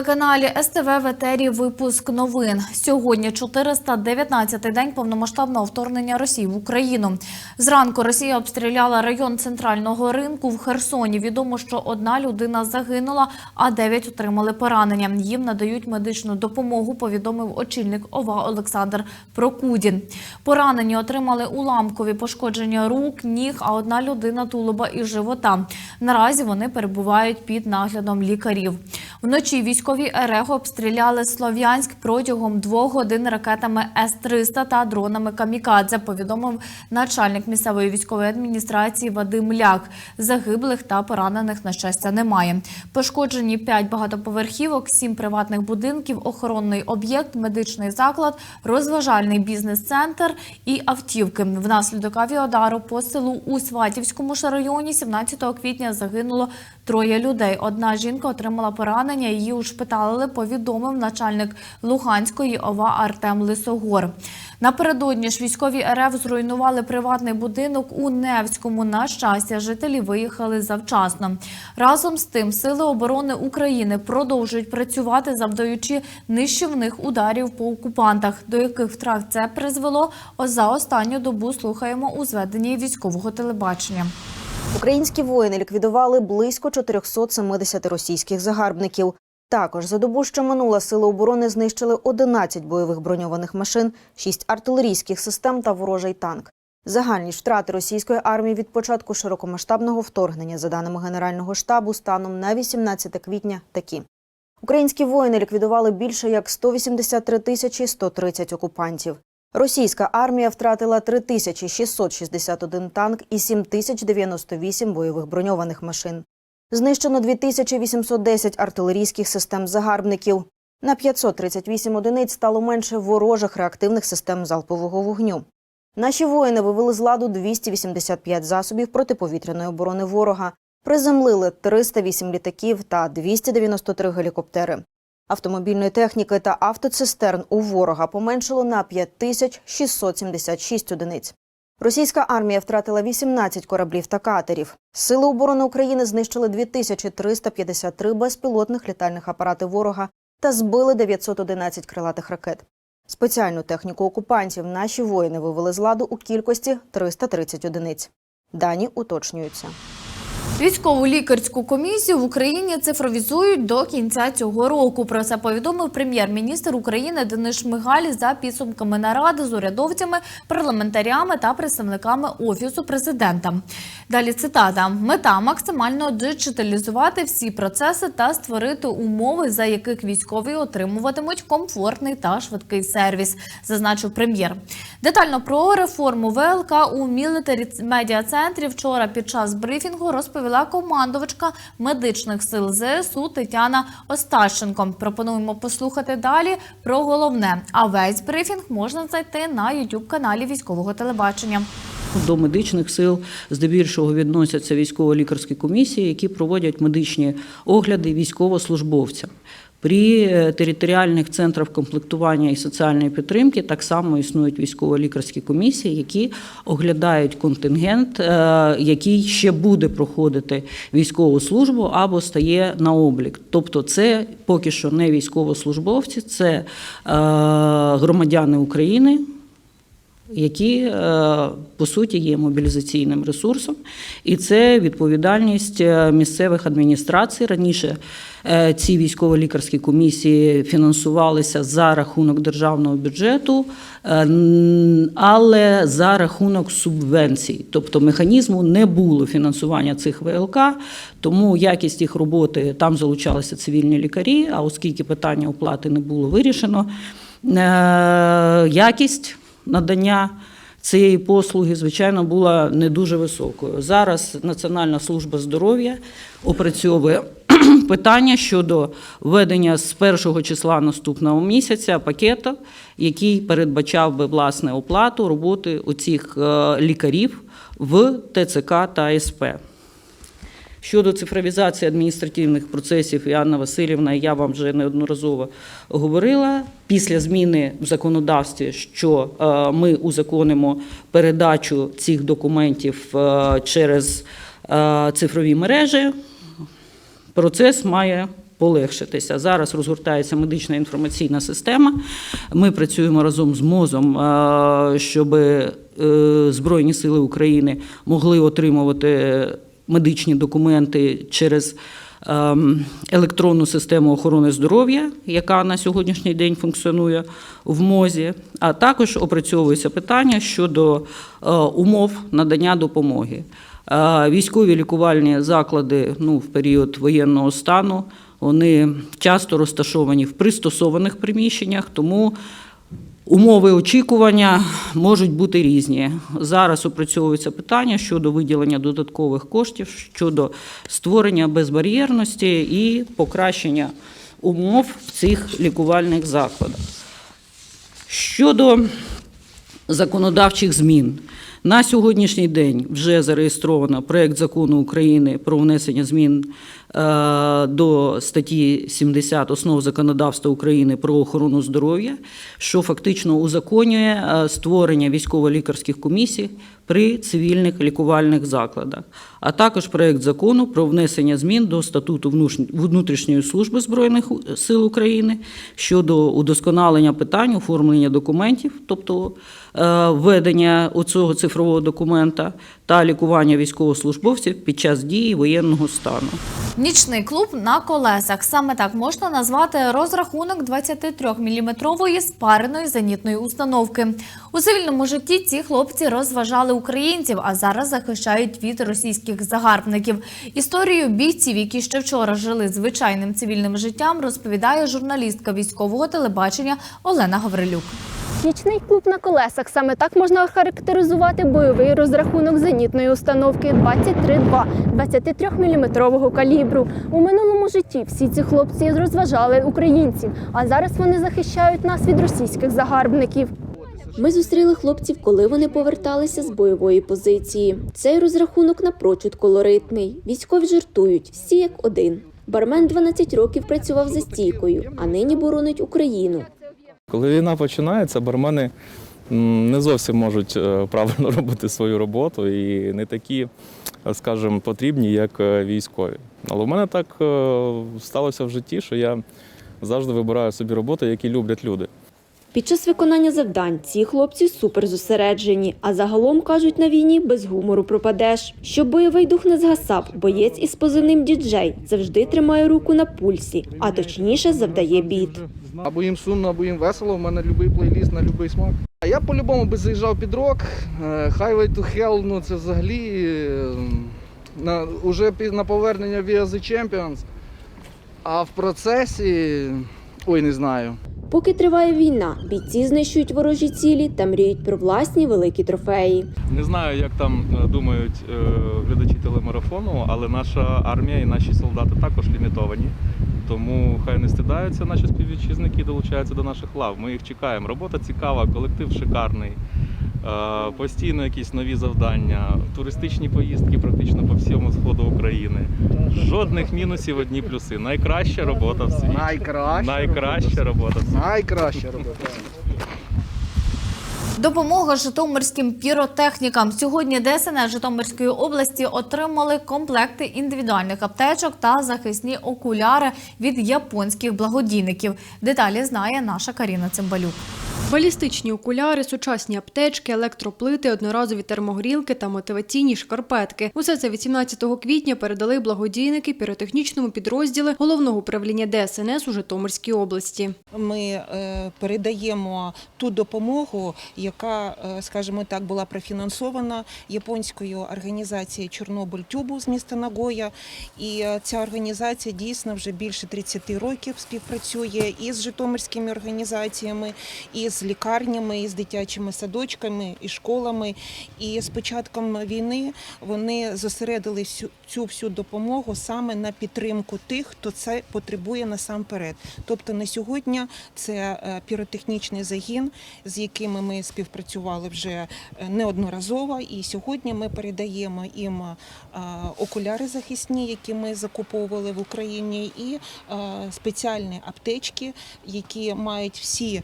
Телеканалі СТВ в етері. Випуск новин. Сьогодні 419-й день повномасштабного вторгнення Росії в Україну. Зранку Росія обстріляла район центрального ринку в Херсоні. Відомо, що одна людина загинула, а дев'ять отримали поранення. Їм надають медичну допомогу. Повідомив очільник ОВА Олександр Прокудін. Поранені отримали уламкові пошкодження рук, ніг, а одна людина тулуба і живота. Наразі вони перебувають під наглядом лікарів. Вночі військові РФ обстріляли Слов'янськ протягом двох годин ракетами С-300 та дронами «Камікадзе», повідомив начальник місцевої військової адміністрації Вадим Ляк. Загиблих та поранених, на щастя, немає. Пошкоджені п'ять багатоповерхівок, сім приватних будинків, охоронний об'єкт, медичний заклад, розважальний бізнес-центр і автівки. Внаслідок авіадару по селу у Сватівському ж районі 17 квітня загинуло троє людей. Одна жінка отримала поранення. Її ушпиталили, повідомив начальник Луганської ОВА Артем Лисогор. Напередодні ж військові РФ зруйнували приватний будинок у Невському. На щастя, жителі виїхали завчасно. Разом з тим, сили оборони України продовжують працювати, завдаючи нищівних ударів по окупантах, до яких втрат це призвело. За останню добу слухаємо у зведенні військового телебачення. Українські воїни ліквідували близько 470 російських загарбників. Також за добу, що минула, сили оборони знищили 11 бойових броньованих машин, 6 артилерійських систем та ворожий танк. Загальні втрати російської армії від початку широкомасштабного вторгнення, за даними Генерального штабу, станом на 18 квітня такі. Українські воїни ліквідували більше як 183 тисячі 130 окупантів. Російська армія втратила 3661 танк і 7098 бойових броньованих машин. Знищено 2810 артилерійських систем загарбників. На 538 одиниць стало менше ворожих реактивних систем залпового вогню. Наші воїни вивели з ладу 285 засобів протиповітряної оборони ворога, приземлили 308 літаків та 293 гелікоптери. Автомобільної техніки та автоцистерн у ворога поменшило на 5676 одиниць. Російська армія втратила 18 кораблів та катерів. Сили оборони України знищили 2353 безпілотних літальних апарати ворога та збили 911 крилатих ракет. Спеціальну техніку окупантів наші воїни вивели з ладу у кількості 330 одиниць. Дані уточнюються. Військову лікарську комісію в Україні цифровізують до кінця цього року. Про це повідомив прем'єр-міністр України Денис Шмигаль за підсумками наради з урядовцями, парламентарями та представниками офісу президента. Далі цитата: мета максимально диджиталізувати всі процеси та створити умови, за яких військові отримуватимуть комфортний та швидкий сервіс, зазначив прем'єр. Детально про реформу ВЛК у мілітарі медіа центрі вчора під час брифінгу розповіла командувачка медичних сил ЗСУ Тетяна Остащенко. Пропонуємо послухати далі про головне. А весь брифінг можна знайти на youtube каналі військового телебачення. До медичних сил здебільшого відносяться військово-лікарські комісії, які проводять медичні огляди військовослужбовцям. При е, територіальних центрах комплектування і соціальної підтримки так само існують військово-лікарські комісії, які оглядають контингент, е, який ще буде проходити військову службу або стає на облік. Тобто, це поки що не військовослужбовці, це е, громадяни України які е, по суті є мобілізаційним ресурсом, і це відповідальність е, місцевих адміністрацій. Раніше е, ці військово-лікарські комісії фінансувалися за рахунок державного бюджету, але за рахунок субвенцій, тобто механізму не було фінансування цих ВЛК, тому якість їх роботи там залучалися цивільні лікарі. А оскільки питання оплати не було вирішено, якість надання цієї послуги, звичайно, була не дуже високою. Зараз Національна служба здоров'я опрацьовує питання щодо введення з першого числа наступного місяця пакету, який передбачав би власне оплату роботи оцих лікарів в ТЦК та СП. Щодо цифровізації адміністративних процесів, і Анна Васильівна, я вам вже неодноразово говорила. Після зміни в законодавстві, що е, ми узаконимо передачу цих документів е, через е, цифрові мережі, процес має полегшитися. Зараз розгортається медична інформаційна система. Ми працюємо разом з МОЗом, щоб Збройні Сили України могли отримувати медичні документи через ем, електронну систему охорони здоров'я, яка на сьогоднішній день функціонує в МОЗі, а також опрацьовується питання щодо е, умов надання допомоги. Е, Військові лікувальні заклади ну, в період воєнного стану вони часто розташовані в пристосованих приміщеннях, тому Умови очікування можуть бути різні. Зараз опрацьовується питання щодо виділення додаткових коштів, щодо створення безбар'єрності і покращення умов в цих лікувальних закладах. Щодо законодавчих змін. На сьогоднішній день вже зареєстровано проект закону України про внесення змін е, до статті 70 основ законодавства України про охорону здоров'я, що фактично узаконює е, створення військово-лікарських комісій при цивільних лікувальних закладах, а також проект закону про внесення змін до статуту внутрішньої служби збройних сил України щодо удосконалення питань оформлення документів, тобто е, введення оцього цифрового документа та лікування військовослужбовців під час дії воєнного стану. Нічний клуб на колесах. Саме так можна назвати розрахунок 23-мм спареної зенітної установки. У цивільному житті ці хлопці розважали українців, а зараз захищають від російських загарбників. Історію бійців, які ще вчора жили звичайним цивільним життям, розповідає журналістка військового телебачення Олена Гаврилюк. Нічний клуб на колесах саме так можна охарактеризувати бойовий розрахунок зенітної установки 23-2 23-мм калібру. У минулому житті всі ці хлопці розважали українців, а зараз вони захищають нас від російських загарбників. Ми зустріли хлопців, коли вони поверталися з бойової позиції. Цей розрахунок напрочуд колоритний. Військові жартують всі як один. Бармен 12 років працював за стійкою, а нині боронить Україну. Коли війна починається, бармени не зовсім можуть е, правильно робити свою роботу і не такі, е, скажімо, потрібні, як е, військові. Але в мене так сталося в житті, що я завжди вибираю собі роботи, які люблять люди. Під час виконання завдань ці хлопці супер зосереджені, а загалом кажуть на війні без гумору пропадеш. Щоб бойовий дух не згасав, боєць із позивним діджей завжди тримає руку на пульсі, а точніше завдає біт. Або їм сумно, або їм весело. У мене будь-який плейліст на будь-який смак. А я по-любому би заїжджав під рок. Е, Highway to Hell, ну це взагалі е, на, уже на повернення Via the Champions. А в процесі. Ой, не знаю. Поки триває війна, бійці знищують ворожі цілі та мріють про власні великі трофеї. Не знаю, як там е, думають е, глядачі телемарафону, але наша армія і наші солдати також лімітовані. Тому хай не стидаються наші співвітчизники долучаються до наших лав. Ми їх чекаємо. Робота цікава, колектив шикарний. Е, Постійно якісь нові завдання, туристичні поїздки практично по всьому сходу України. Жодних мінусів, одні плюси. Найкраща робота в світі. Найкраща. Найкраща робота в світі. Найкраща робота. Допомога житомирським піротехнікам. Сьогодні ДСНС Житомирської області отримали комплекти індивідуальних аптечок та захисні окуляри від японських благодійників. Деталі знає наша Каріна Цимбалюк. Балістичні окуляри, сучасні аптечки, електроплити, одноразові термогрілки та мотиваційні шкарпетки. Усе це 18 квітня передали благодійники піротехнічному підрозділі головного управління ДСНС у Житомирській області. Ми е, передаємо ту допомогу, яка, е, скажімо так, була профінансована японською організацією Чорнобиль Тюбу з міста Нагоя. І е, ця організація дійсно вже більше 30 років співпрацює і з житомирськими організаціями, і з лікарнями, з дитячими садочками, і школами. І з початком війни вони зосередили цю всю допомогу саме на підтримку тих, хто це потребує насамперед. Тобто на сьогодні це е, піротехнічний загін, з якими ми співпрацювали вже е, неодноразово. І сьогодні ми передаємо їм е, окуляри захисні, які ми закуповували в Україні, і спеціальні аптечки, які мають всі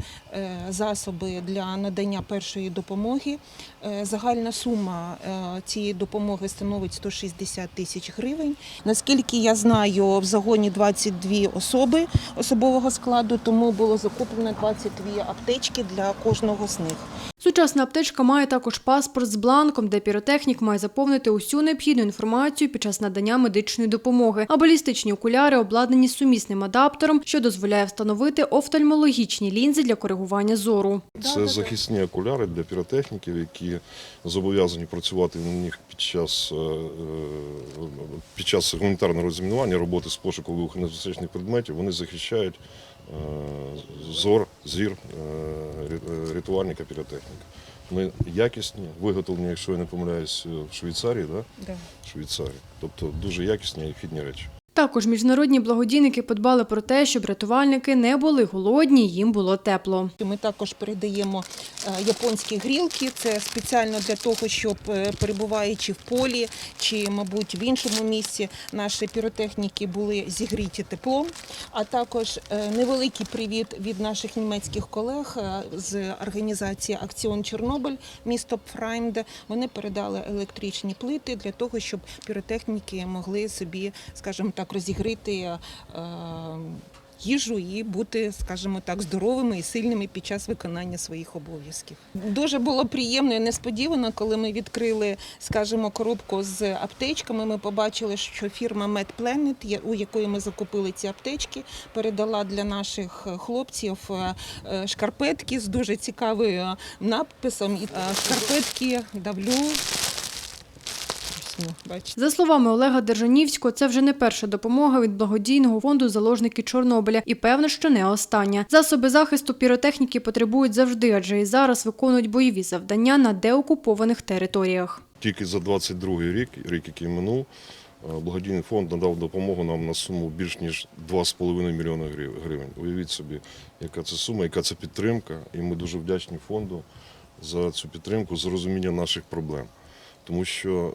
засоби засоби для надання першої допомоги. Е, Загальна сума е, цієї допомоги становить 160 тисяч гривень. Наскільки я знаю, в загоні 22 особи особового складу, тому було закуплено 22 аптечки для кожного з них. Сучасна аптечка має також паспорт з бланком, де піротехнік має заповнити усю необхідну інформацію під час надання медичної допомоги. А балістичні окуляри обладнані сумісним адаптером, що дозволяє встановити офтальмологічні лінзи для коригування зору. Це захисні окуляри для піротехніків, які зобов'язані працювати на них під час, е, е, під час гуманітарного розмінування, роботи з пошуку вибухонебезпечних предметів. Вони захищають е, зор, зір рятувальника піротехніка. Вони якісні, виготовлені, якщо я не помиляюсь, в Швейцарії, да? Швейцарії. Тобто дуже якісні і хідні речі. Також міжнародні благодійники подбали про те, щоб рятувальники не були голодні, їм було тепло. Ми також передаємо е, японські грілки. Це спеціально для того, щоб е, перебуваючи в полі чи, мабуть, в іншому місці, наші піротехніки були зігріті теплом. А також е, невеликий привіт від наших німецьких колег з організації Акціон Чорнобиль, місто Фраймде. Вони передали електричні плити для того, щоб піротехніки могли собі, скажімо так, розігріти. е, їжу і бути, скажімо так, здоровими і сильними під час виконання своїх обов'язків. Дуже було приємно і несподівано, коли ми відкрили, скажімо, коробку з аптечками. Ми побачили, що фірма MedPlanet, у якої ми закупили ці аптечки, передала для наших хлопців е, е, шкарпетки з дуже цікавим надписом. І шкарпетки давлю. Ну, Бачите. За словами Олега Держанівського, це вже не перша допомога від благодійного фонду заложники Чорнобиля, і певно, що не остання. Засоби захисту піротехніки потребують завжди, адже і зараз виконують бойові завдання на деокупованих територіях. Тільки за 22 рік, рік, який минув, е, благодійний фонд надав допомогу нам на суму більш ніж 2,5 мільйони грив- гривень. Уявіть собі, яка це сума, яка це підтримка. І ми дуже вдячні фонду за цю підтримку, за розуміння наших проблем. Тому що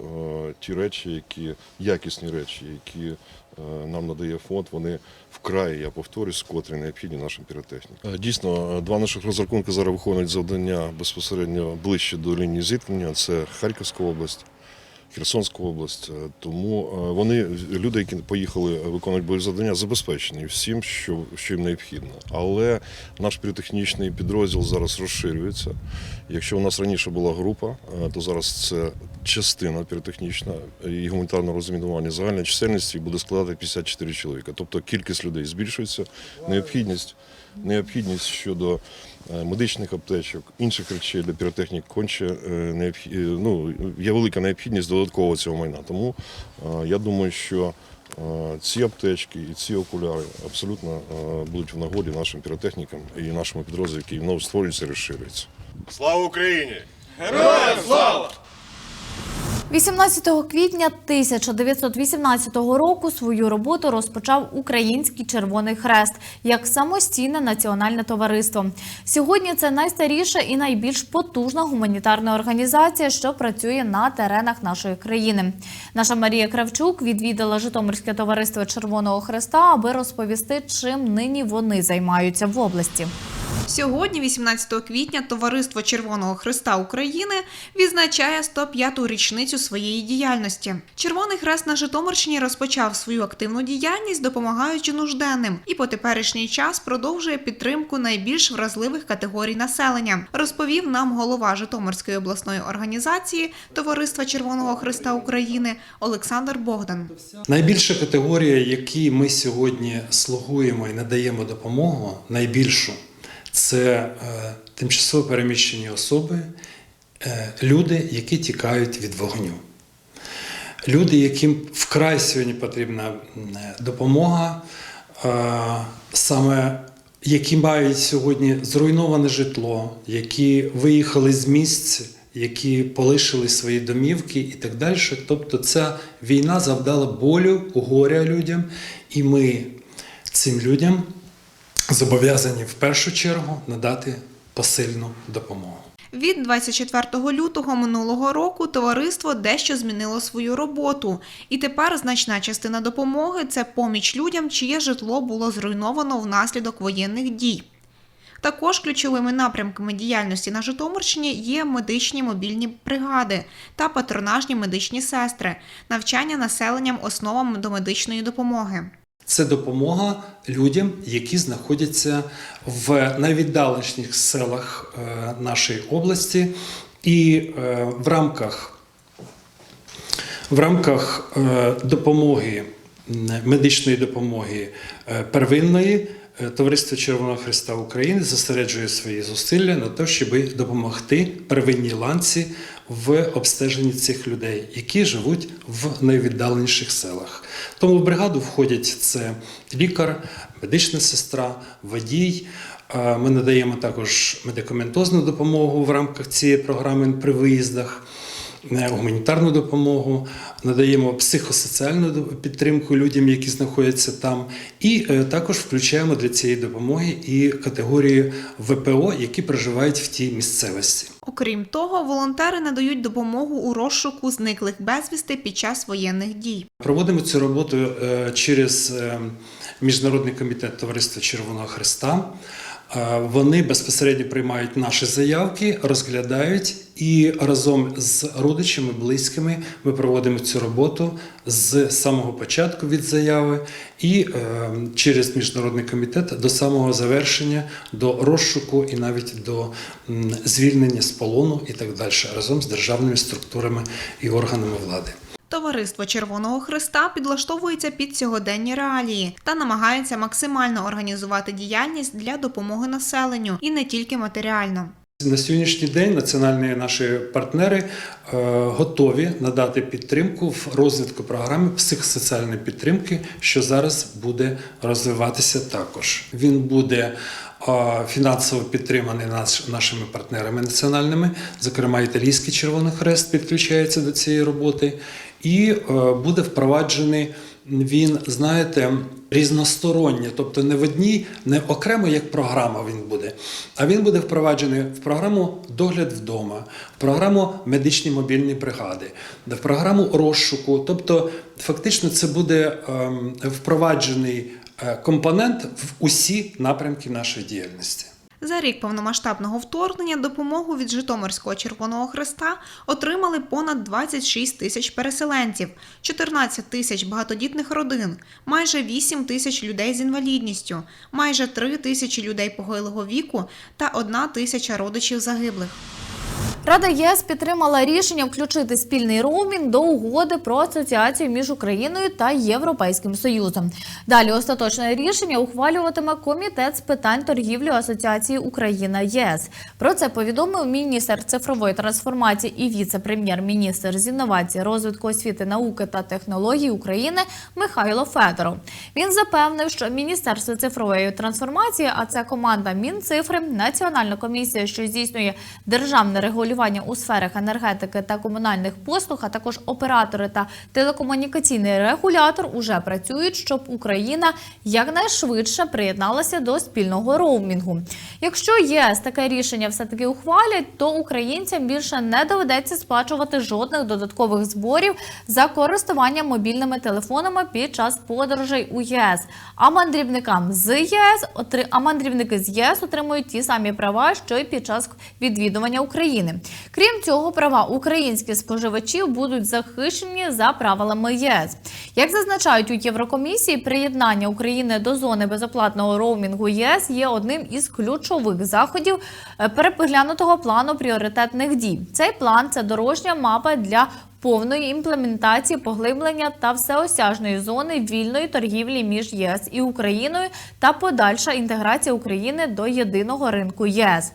е, ті речі, які якісні речі, які е, нам надає фонд, вони вкрай, я повторюсь, котрі необхідні нашим піротехнікам. Е, Дійсно, два наших розрахунки зараз виконують завдання безпосередньо ближче до лінії зіткнення. Це Харківська область. Херсонська область, Е, тому е, вони люди, які поїхали виконувати бойові завдання, забезпечені всім, що, що їм необхідно. Але наш піротехнічний підрозділ зараз розширюється. Якщо у нас раніше була група, е, то зараз це частина піротехнічна і гуманітарне розмінування загальної чисельності буде складати 54 чоловіка. Тобто кількість людей збільшується, необхідність, необхідність щодо медичних аптечок, інших речей для піротехнік конче е, необхід... е, ну, є велика необхідність додаткового цього майна. Тому е, я думаю, що е, ці аптечки і ці окуляри абсолютно е, будуть в нагоді нашим піротехнікам і нашому підрозділу, який знову створюється і розширюється. Слава Україні! 18 квітня 1918 року свою роботу розпочав Український Червоний Хрест як самостійне національне товариство. Сьогодні це найстаріша і найбільш потужна гуманітарна організація, що працює на теренах нашої країни. Наша Марія Кравчук відвідала Житомирське товариство Червоного Хреста, аби розповісти, чим нині вони займаються в області. Сьогодні, 18 квітня, Товариство Червоного Христа України відзначає 105-ту річницю своєї діяльності. Червоний Хрест на Житомирщині розпочав свою активну діяльність, допомагаючи нужденним, і по теперішній час продовжує підтримку найбільш вразливих категорій населення. Розповів нам голова Житомирської обласної організації Товариства Червоного Христа України Олександр Богдан. Найбільша категорія, якій ми сьогодні слугуємо і надаємо допомогу, найбільшу це е, тимчасово переміщені особи, е, люди, які тікають від вогню. Люди, яким вкрай сьогодні потрібна допомога, е, саме які мають сьогодні зруйноване житло, які виїхали з місць, які полишили свої домівки і так далі. Тобто ця війна завдала болю, горя людям, і ми цим людям зобов'язані в першу чергу надати посильну допомогу. Від 24 лютого минулого року товариство дещо змінило свою роботу, і тепер значна частина допомоги це поміч людям, чиє житло було зруйновано внаслідок воєнних дій. Також ключовими напрямками діяльності на Житомирщині є медичні мобільні бригади та патронажні медичні сестри, навчання населенням основам домедичної допомоги. Це допомога людям, які знаходяться в найвіддаленіших селах е, нашої області, і е, в рамках, в рамках е, допомоги, медичної допомоги первинної. Товариство Червоного Христа України зосереджує свої зусилля на те, щоб допомогти первинній ланці в обстеженні цих людей, які живуть в найвіддаленіших селах. Тому в бригаду входять це лікар, медична сестра, водій. Е, Ми надаємо також медикаментозну допомогу в рамках цієї програми при виїздах, гуманітарну допомогу, надаємо психосоціальну підтримку людям, які знаходяться там, і е, також включаємо для цієї допомоги і категорії ВПО, які проживають в тій місцевості. Окрім того, волонтери надають допомогу у розшуку зниклих безвісти під час воєнних дій. Проводимо цю роботу е, через е, Міжнародний комітет Товариства Червоного Христа. Вони безпосередньо приймають наші заявки, розглядають і разом з родичами, близькими ми проводимо цю роботу з самого початку від заяви і е, через міжнародний комітет до самого завершення, до розшуку і навіть до звільнення з полону і так далі, разом з державними структурами і органами влади. Товариство Червоного Христа підлаштовується під сьогоденні реалії та намагається максимально організувати діяльність для допомоги населенню і не тільки матеріально. На сьогоднішній день національні наші партнери е, готові надати підтримку в розвитку програми психосоціальної підтримки, що зараз буде розвиватися також. Він буде е, фінансово підтриманий наш, нашими партнерами національними, зокрема Італійський Червоний Хрест підключається до цієї роботи, і е, буде впроваджений він, знаєте, різносторонньо, тобто не в одній, не окремо як програма він буде, а він буде впроваджений в програму догляд вдома, в програму медичні мобільні бригади, в програму розшуку. Тобто, фактично, це буде ем, впроваджений е, компонент в усі напрямки нашої діяльності. За рік повномасштабного вторгнення допомогу від Житомирського Червоного Христа отримали понад 26 тисяч переселенців, 14 тисяч багатодітних родин, майже 8 тисяч людей з інвалідністю, майже 3 тисячі людей похилого віку та 1 тисяча родичів загиблих. Рада ЄС підтримала рішення включити спільний роумінг до угоди про асоціацію між Україною та Європейським Союзом. Далі остаточне рішення ухвалюватиме комітет з питань торгівлі Асоціації Україна ЄС. Про це повідомив міністр цифрової трансформації і віце-прем'єр-міністр з інновацій, розвитку освіти, науки та технологій України Михайло Федоров. Він запевнив, що Міністерство цифрової трансформації, а це команда Мінцифри, Національна комісія, що здійснює державне регулювання у сферах енергетики та комунальних послуг, а також оператори та телекомунікаційний регулятор уже працюють, щоб Україна якнайшвидше приєдналася до спільного роумінгу. Якщо ЄС таке рішення все таки ухвалять, то українцям більше не доведеться сплачувати жодних додаткових зборів за користування мобільними телефонами під час подорожей у ЄС. А мандрівникам з ЄС а мандрівники з ЄС отримують ті самі права, що й під час відвідування України. Крім цього, права українських споживачів будуть захищені за правилами ЄС. Як зазначають у Єврокомісії, приєднання України до зони безоплатного роумінгу ЄС є одним із ключових заходів е, переглянутого плану пріоритетних дій. Цей план це дорожня мапа для повної імплементації, поглиблення та всеосяжної зони вільної торгівлі між ЄС і Україною та подальша інтеграція України до єдиного ринку ЄС.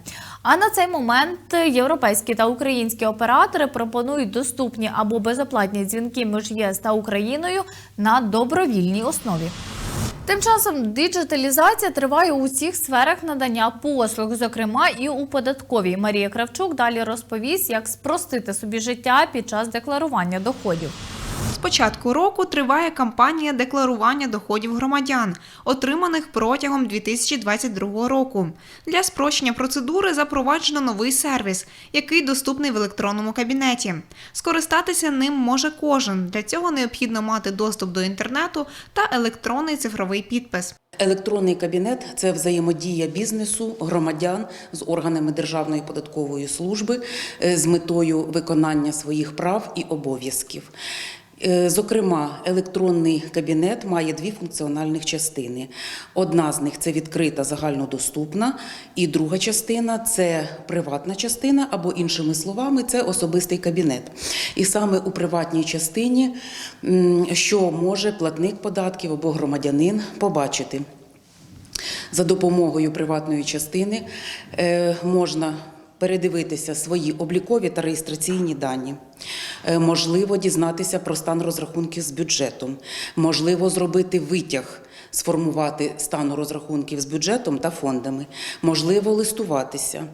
А на цей момент європейські та українські оператори пропонують доступні або безоплатні дзвінки між ЄС та Україною на добровільній основі. Тим часом діджиталізація триває у усіх сферах надання послуг, зокрема і у податковій. Марія Кравчук далі розповість, як спростити собі життя під час декларування доходів. Початку року триває кампанія декларування доходів громадян, отриманих протягом 2022 року. Для спрощення процедури запроваджено новий сервіс, який доступний в електронному кабінеті. Скористатися ним може кожен. Для цього необхідно мати доступ до інтернету та електронний цифровий підпис. Електронний кабінет це взаємодія бізнесу, громадян з органами Державної податкової служби е, з метою виконання своїх прав і обов'язків. Е, Зокрема, електронний кабінет має дві функціональних частини. Одна з них це відкрита загальнодоступна, і друга частина це приватна частина, або іншими словами, це особистий кабінет. І саме у приватній частині, що може платник податків або громадянин побачити. За допомогою приватної частини е, можна передивитися свої облікові та реєстраційні дані. Е, Можливо дізнатися про стан розрахунків з бюджетом, можливо зробити витяг, сформувати стану розрахунків з бюджетом та фондами, можливо листуватися,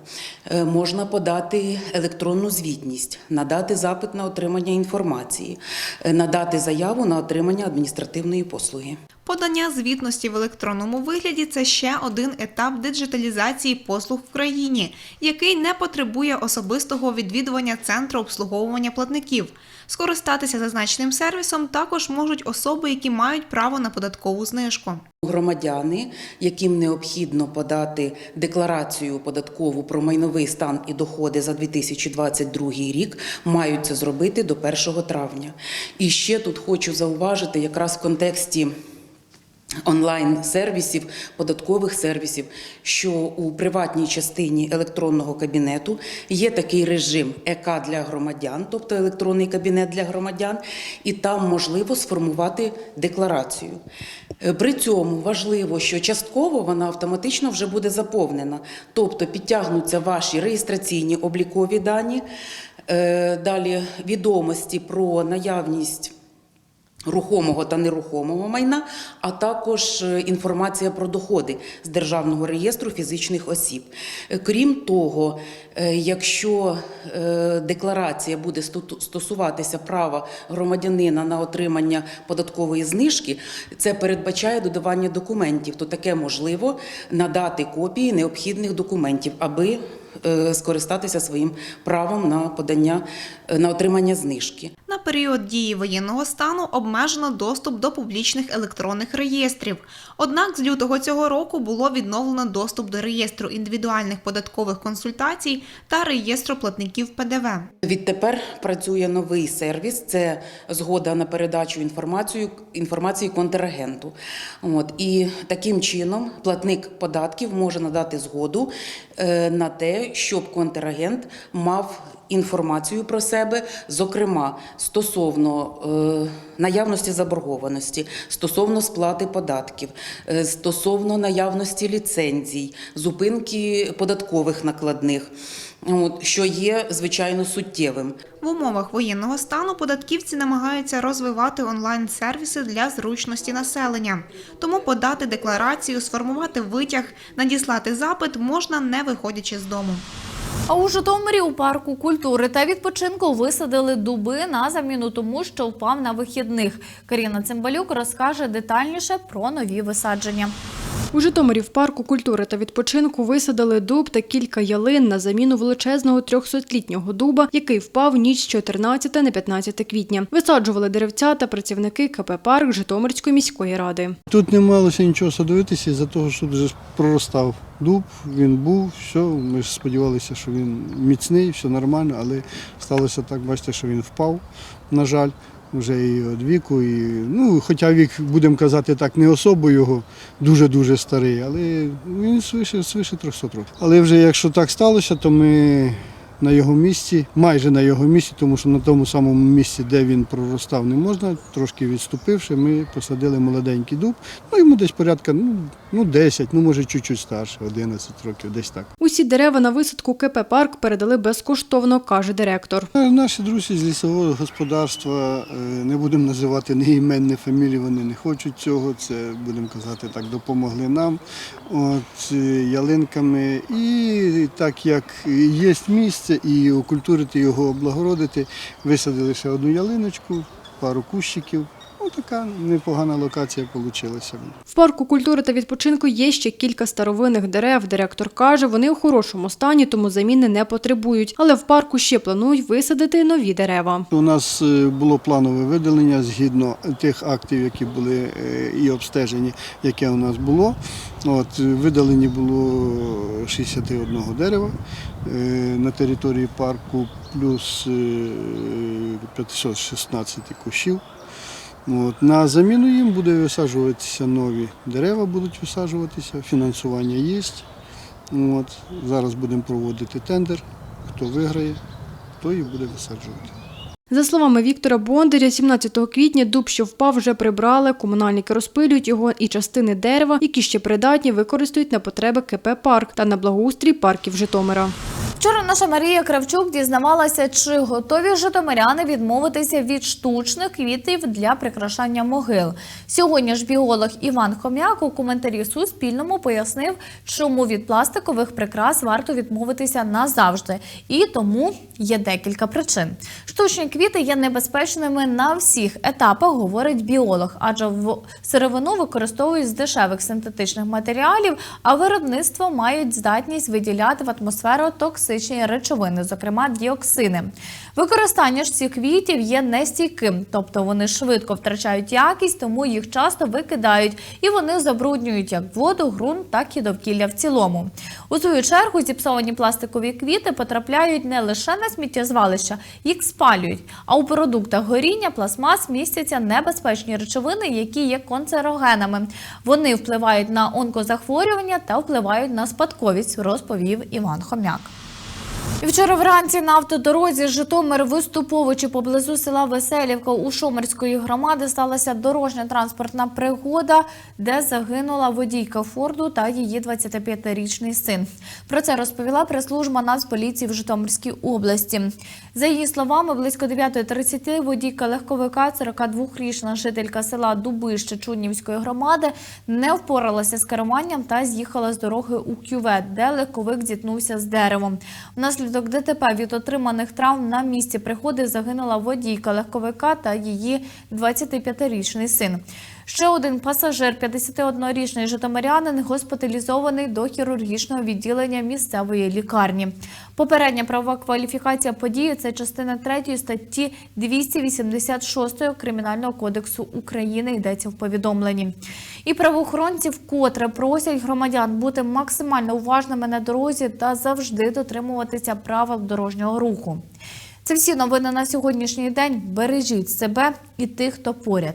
Е, можна подати електронну звітність, надати запит на отримання інформації, е, надати заяву на отримання адміністративної послуги. Подання звітності в електронному вигляді це ще один етап диджиталізації послуг в країні, який не потребує особистого відвідування центру обслуговування платників. Скористатися зазначеним сервісом також можуть особи, які мають право на податкову знижку. Громадяни, яким необхідно подати декларацію податкову про майновий стан і доходи за 2022 рік, мають це зробити до 1 травня. І ще тут хочу зауважити, якраз в контексті. Онлайн-сервісів, податкових сервісів, що у приватній частині електронного кабінету є такий режим ЕК для громадян, тобто електронний кабінет для громадян, і там можливо сформувати декларацію. Е, При цьому важливо, що частково вона автоматично вже буде заповнена, тобто підтягнуться ваші реєстраційні облікові дані, е, далі відомості про наявність рухомого та нерухомого майна, а також е, інформація про доходи з Державного реєстру фізичних осіб. Е, Крім того, е, якщо декларація буде стосуватися права громадянина на отримання податкової знижки, це передбачає додавання документів, то таке можливо надати копії необхідних документів, аби скористатися своїм правом на подання на отримання знижки. Період дії воєнного стану обмежено доступ до публічних електронних реєстрів. Однак з лютого цього року було відновлено доступ до реєстру індивідуальних податкових консультацій та реєстру платників ПДВ. Відтепер працює новий сервіс. Це згода на передачу інформацію інформації контрагенту. От і таким чином платник податків може надати згоду е, на те, щоб контрагент мав інформацію про себе, зокрема стосовно е, наявності заборгованості, стосовно сплати податків, е, стосовно наявності ліцензій, зупинки податкових накладних. От, що є звичайно суттєвим. В умовах воєнного стану податківці намагаються розвивати онлайн-сервіси для зручності населення. Тому подати декларацію, сформувати витяг, надіслати запит можна не виходячи з дому. А у Житомирі у парку культури та відпочинку висадили дуби на заміну тому, що впав на вихідних. Каріна Цимбалюк розкаже детальніше про нові висадження. У Житомирі в парку культури та відпочинку висадили дуб та кілька ялин на заміну величезного 300-літнього дуба, який впав ніч з 14 на 15 квітня. Висаджували деревця та працівники КП «Парк» Житомирської міської ради. Тут не малося нічого садовитися за того, що вже проростав дуб, він був, все. Ми сподівалися, що він міцний, все нормально, але сталося так, бачите, що він впав, на жаль, вже і від віку. І, ну, хоча вік, будемо казати так, не особо його дуже-дуже старий, але він свише, свише 300 років. Але вже якщо так сталося, то ми на його місці, майже на його місці, тому що на тому самому місці, де він проростав, не можна, трошки відступивши, ми посадили молоденький дуб. Ну, йому десь порядка ну, ну 10, ну може чуть-чуть старше, 11 років, десь так. Усі дерева на висадку КП «Парк» передали безкоштовно, каже директор. Е, Наші друзі з лісового господарства, е, не будемо називати ні імен, ні фамілій, вони не хочуть цього. Це будемо казати так, допомогли нам от, е, ялинками. І так як є місце, і окультурити його, облагородити, висадили ще одну ялиночку, пару кущиків. Ну, така непогана локація вийшла. В парку культури та відпочинку є ще кілька старовинних дерев. Директор каже, вони у хорошому стані, тому заміни не потребують. Але в парку ще планують висадити нові дерева. У нас е, було планове видалення згідно тих актів, які були е, і обстежені, яке у нас було. От, е, видалені було 61 дерева на території парку, плюс е, 516 кущів. От, на заміну їм буде висаджуватися нові дерева, будуть висаджуватися, фінансування є. От, зараз будемо проводити тендер. Хто виграє, той і буде висаджувати. За словами Віктора Бондаря, 17 квітня дуб, що впав, вже прибрали. Комунальники розпилюють його і частини дерева, які ще придатні, використають на потреби КП «Парк» та на благоустрій парків Житомира. Вчора наша Марія Кравчук дізнавалася, чи готові житомиряни відмовитися від штучних квітів для прикрашання могил. Сьогодні ж біолог Іван Хом'як у коментарі Суспільному пояснив, чому від пластикових прикрас варто відмовитися назавжди. І тому є декілька причин. Штучні квіти є небезпечними на всіх етапах, говорить біолог, адже в сировину використовують з дешевих синтетичних матеріалів, а виробництво мають здатність виділяти в атмосферу токсичні речовини, зокрема діоксини. Використання ж цих квітів є нестійким, тобто вони швидко втрачають якість, тому їх часто викидають і вони забруднюють як воду, ґрунт, так і довкілля в цілому. У свою чергу зіпсовані пластикові квіти потрапляють не лише на сміттєзвалища, їх спалюють. А у продуктах горіння пластмас містяться небезпечні речовини, які є канцерогенами. Вони впливають на онкозахворювання та впливають на спадковість, розповів Іван Хомяк. Вчора вранці на автодорозі Житомир Виступовичі поблизу села Веселівка у Шомерської громади сталася дорожня транспортна пригода, де загинула водійка Форду та її 25-річний син. Про це розповіла прес-служба Нацполіції в Житомирській області. За її словами, близько 9.30 водійка легковика, 42-річна жителька села Дубище Чуднівської громади, не впоралася з керуванням та з'їхала з дороги у кювет, де легковик зіткнувся з деревом. Внаслідок ДТП від отриманих травм на місці приходи загинула водійка легковика та її 25-річний син. Ще один пасажир, 51-річний житомирянин, госпіталізований до хірургічного відділення місцевої лікарні. Попередня правова кваліфікація події це частина 3 статті 286 Кримінального кодексу України йдеться в повідомленні. І правоохоронці вкотре просять громадян бути максимально уважними на дорозі та завжди дотримуватися правил дорожнього руху. Це всі новини на сьогоднішній день. Бережіть себе і тих, хто поряд.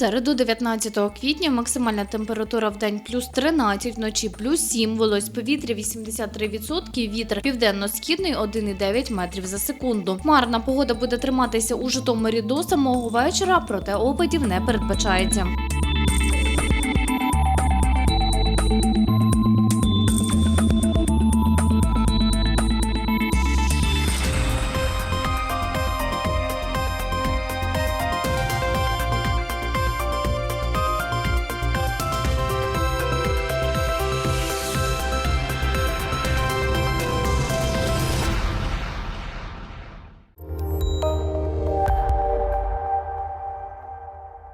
Середу, 19 квітня, максимальна температура в день плюс 13, вночі плюс 7, вологість повітря 83%, вітер південно-східний 1,9 метрів за секунду. Марна погода буде триматися у Житомирі до самого вечора, проте опадів не передбачається.